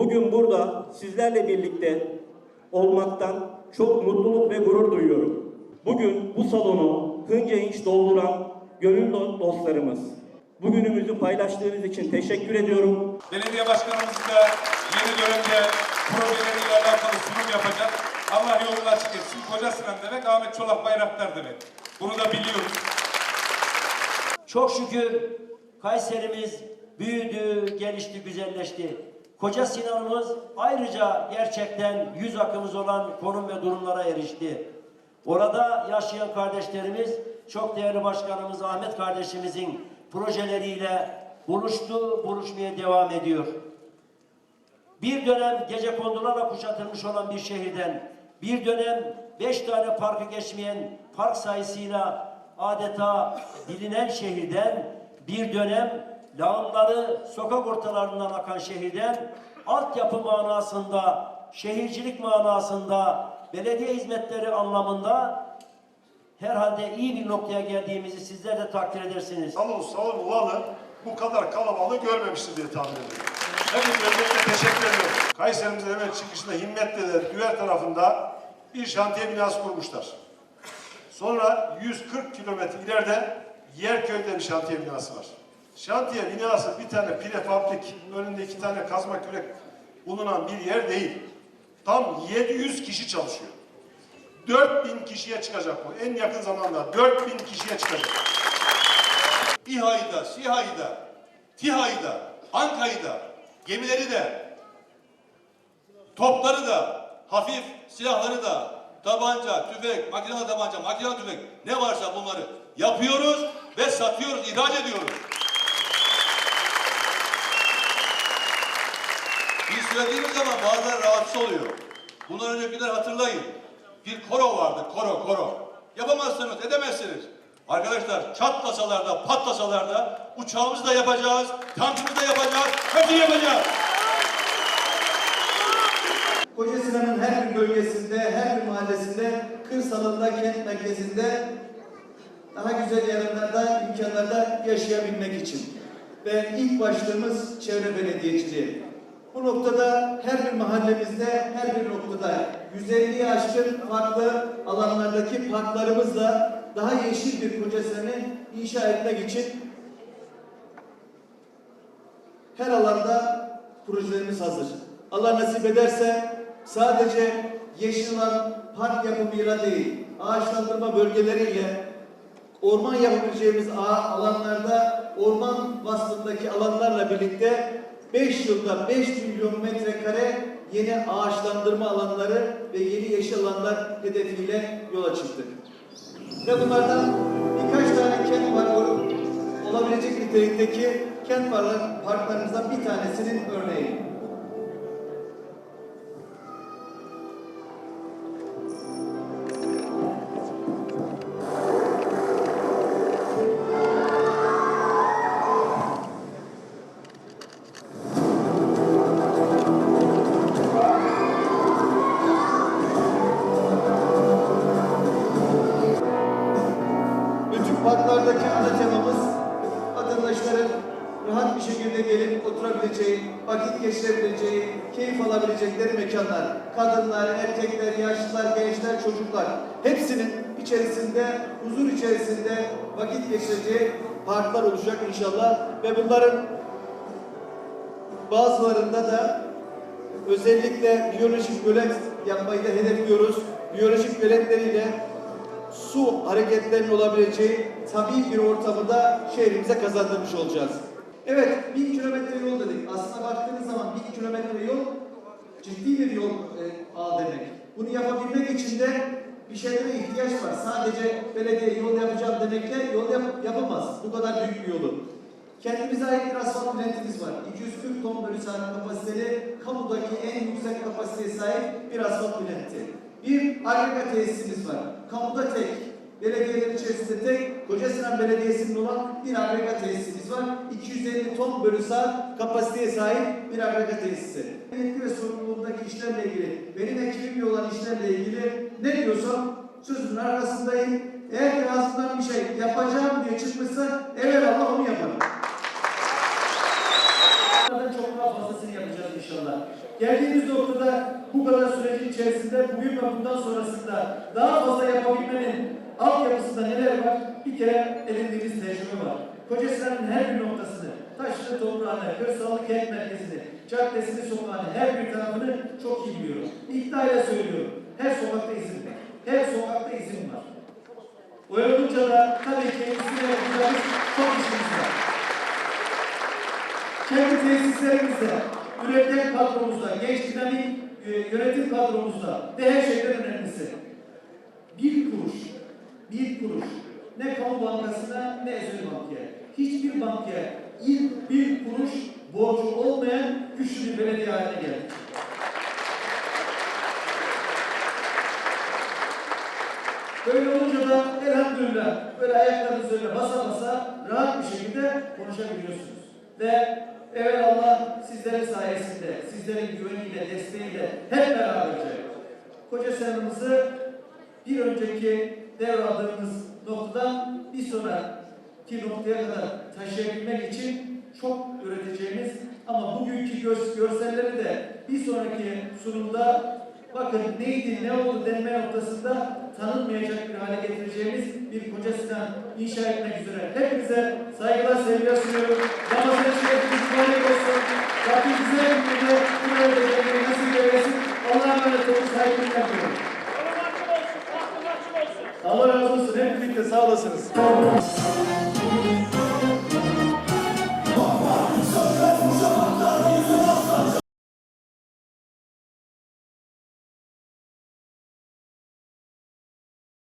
Bugün burada sizlerle birlikte olmaktan çok mutluluk ve gurur duyuyorum. Bugün bu salonu hınca hinç dolduran gönül dostlarımız, Bugünümüzü paylaştığınız için teşekkür ediyorum. Belediye başkanımız da yeni dönemde projeleriyle alakalı sunum yapacak. Allah yolunu açık etsin. Koca Sinan demek Ahmet Çolak Bayraktar demek. Bunu da biliyoruz. Çok şükür Kayserimiz büyüdü, gelişti, güzelleşti. Koca Sinan'ımız ayrıca gerçekten yüz akımız olan konum ve durumlara erişti. Orada yaşayan kardeşlerimiz, çok değerli başkanımız Ahmet kardeşimizin projeleriyle buluştu, buluşmaya devam ediyor. Bir dönem gece kondularla kuşatılmış olan bir şehirden, bir dönem beş tane parkı geçmeyen park sayısıyla adeta bilinen şehirden, bir dönem lağımları sokak ortalarından akan şehirden, altyapı manasında, şehircilik manasında, belediye hizmetleri anlamında herhalde iyi bir noktaya geldiğimizi sizler de takdir edersiniz. Salon salon olanı bu kadar kalabalığı görmemiştir diye tahmin ediyorum. Hepinize öncelikle teşekkür ediyorum. Kayserimizin hemen çıkışında Himmetli'de Düver tarafında bir şantiye binası kurmuşlar. Sonra 140 kilometre ileride Yerköy'de bir şantiye binası var. Şantiye binası bir tane pile fabrik, önünde iki tane kazma kürek bulunan bir yer değil. Tam 700 kişi çalışıyor. 4000 kişiye çıkacak bu. En yakın zamanda 4000 kişiye çıkacak. İHA'yı da, SİHA'yı da, TİHA'yı da, ANKA'yı da, gemileri de, topları da, hafif silahları da, tabanca, tüfek, makinalı tabanca, makinalı tüfek ne varsa bunları yapıyoruz ve satıyoruz, ihraç ediyoruz. Biz söylediğimiz zaman bazıları rahatsız oluyor. Bundan öncekiler hatırlayın. Bir koro vardı, koro, koro. Yapamazsınız, edemezsiniz. Arkadaşlar çatlasalar da patlasalar da uçağımızı da yapacağız, tankımızı da yapacağız, hepsini yapacağız. Koca Sinan'ın her bir bölgesinde, her bir mahallesinde, kırsalında, kent merkezinde daha güzel yerlerde, imkanlarda yaşayabilmek için. Ve ilk başlığımız çevre belediyeciliği. Bu noktada her bir mahallemizde, her bir noktada 150'yi aşkın farklı alanlardaki parklarımızla daha yeşil bir Sinan'ı inşa etmek için her alanda projelerimiz hazır. Allah nasip ederse sadece yeşil alan park yapımıyla değil, ağaçlandırma bölgeleriyle orman yapabileceğimiz alanlarda orman vasfındaki alanlarla birlikte 5 yılda 5 milyon metrekare yeni ağaçlandırma alanları ve yeni yeşil alanlar hedefiyle yola çıktık. Ve bunlardan birkaç tane kent parkı olabilecek nitelikteki kent parklar- parklarımızdan bir tanesinin örneği. Parklardaki ana temamız vatandaşların rahat bir şekilde gelip oturabileceği, vakit geçirebileceği, keyif alabilecekleri mekanlar. Kadınlar, erkekler, yaşlılar, gençler, çocuklar hepsinin içerisinde, huzur içerisinde vakit geçireceği parklar olacak inşallah. Ve bunların bazılarında da özellikle biyolojik gölet yapmayı da hedefliyoruz. Biyolojik göletleriyle su hareketlerinin olabileceği tabii bir ortamı da şehrimize kazandırmış olacağız. Evet, bin kilometre yol dedik. Aslına baktığınız zaman bin kilometre yol ciddi bir yol e, ağ demek. Bunu yapabilmek için de bir şeylere ihtiyaç var. Sadece belediye yol yapacağım demekle yol yap- yapamaz. Bu kadar büyük bir yolu. Kendimize ait bir asfalt plantimiz var. 240 ton bölü saat kapasiteli, kamudaki en yüksek kapasiteye sahip bir asfalt planti. Bir agregat tesisimiz var. Kamuda tek, belediyeler içerisinde tek, Koca Sinan Belediyesi'nin olan bir agregat tesisimiz var. 250 ton bölü saat kapasiteye sahip bir agregat tesisi. Yetki ve sorumluluğundaki işlerle ilgili, benim ekibimle olan işlerle ilgili ne diyorsam sözümün arkasındayım. Eğer ki ağzımdan bir şey yapacağım diye çıkmışsa evvelallah onu yaparım. Çok daha fazlasını yapacağız inşallah. Geldiğimiz noktada bu kadar sürecin içerisinde bugün ve bundan sonrasında daha fazla yapabilmenin altyapısında neler var? Bir kere edindiğimiz tecrübe var. Kocasinan her bir noktasını, taşlı toprağını, kırsallı kent merkezini, caddesini, sokağını, her bir tarafını çok iyi biliyorum. İddiayla söylüyorum. Her sokakta izin var. Her sokakta izin var. Öyle olunca da tabii ki üstüne yapacağımız çok işimiz var. Kendi tesislerimizde, üreten kadromuzda, genç dinamik e, yönetim kadromuzda ve her şeyden önemlisi bir kuruş, bir kuruş ne kamu bankasına ne özel bankaya, hiçbir bankaya ilk bir kuruş borcu olmayan güçlü bir belediye haline geldik. Böyle olunca da elhamdülillah böyle ayaklarınız üzerine basa basa rahat bir şekilde konuşabiliyorsunuz. Ve Allah sizlerin sayesinde, sizlerin güveniyle, desteğiyle hep beraberce koca senamızı bir önceki devraldığımız noktadan bir sonraki noktaya kadar taşıyabilmek için çok üreteceğimiz ama bugünkü gö- görselleri de bir sonraki sunumda bakın neydi ne oldu denme noktasında tanınmayacak bir hale getireceğimiz bir koca Sinan inşa etmek üzere. Hepinize saygılar sevgiler sunuyorum. Ramazan şerefiniz mübarek olsun. Rabbim güzel bir günde bu yolda gelmeyi. Allah'a emanet olun. Saygılar diliyorum. Allah razı olsun. Hep birlikte sağ olasınız.